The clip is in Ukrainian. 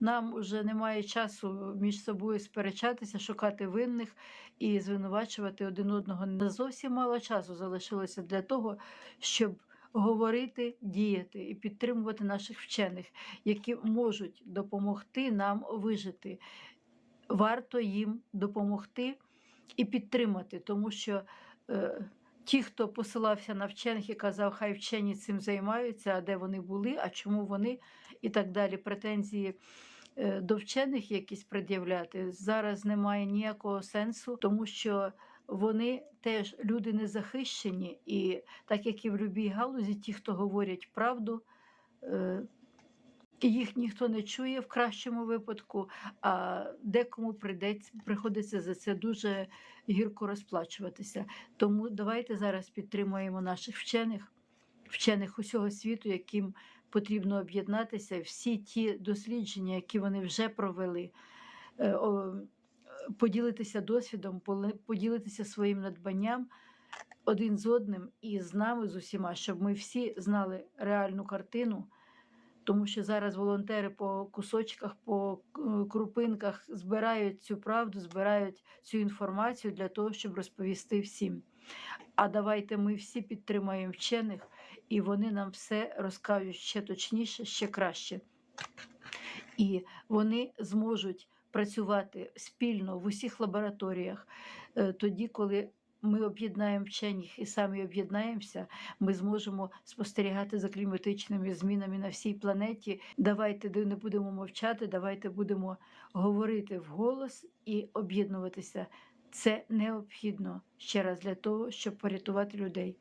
Нам вже немає часу між собою сперечатися, шукати винних і звинувачувати один одного. Не зовсім мало часу залишилося для того, щоб говорити, діяти і підтримувати наших вчених, які можуть допомогти нам вижити. Варто їм допомогти і підтримати, тому що е, ті, хто посилався на вчених і казав, хай вчені цим займаються, а де вони були, а чому вони і так далі. Претензії е, до вчених якісь пред'являти зараз немає ніякого сенсу, тому що вони теж люди не захищені, і так як і в будь-якій галузі, ті, хто говорять правду. Їх ніхто не чує в кращому випадку, а декому прийдеться, приходиться за це дуже гірко розплачуватися. Тому давайте зараз підтримуємо наших вчених, вчених усього світу, яким потрібно об'єднатися. Всі ті дослідження, які вони вже провели, е, поділитися досвідом, поділитися своїм надбанням один з одним і з нами, з усіма, щоб ми всі знали реальну картину. Тому що зараз волонтери по кусочках, по е, крупинках збирають цю правду, збирають цю інформацію для того, щоб розповісти всім. А давайте ми всі підтримаємо вчених, і вони нам все розкажуть ще точніше, ще краще. І вони зможуть працювати спільно в усіх лабораторіях е, тоді, коли ми об'єднаємо вчених і самі об'єднаємося, ми зможемо спостерігати за кліматичними змінами на всій планеті. Давайте не будемо мовчати, давайте будемо говорити вголос і об'єднуватися. Це необхідно ще раз для того, щоб порятувати людей.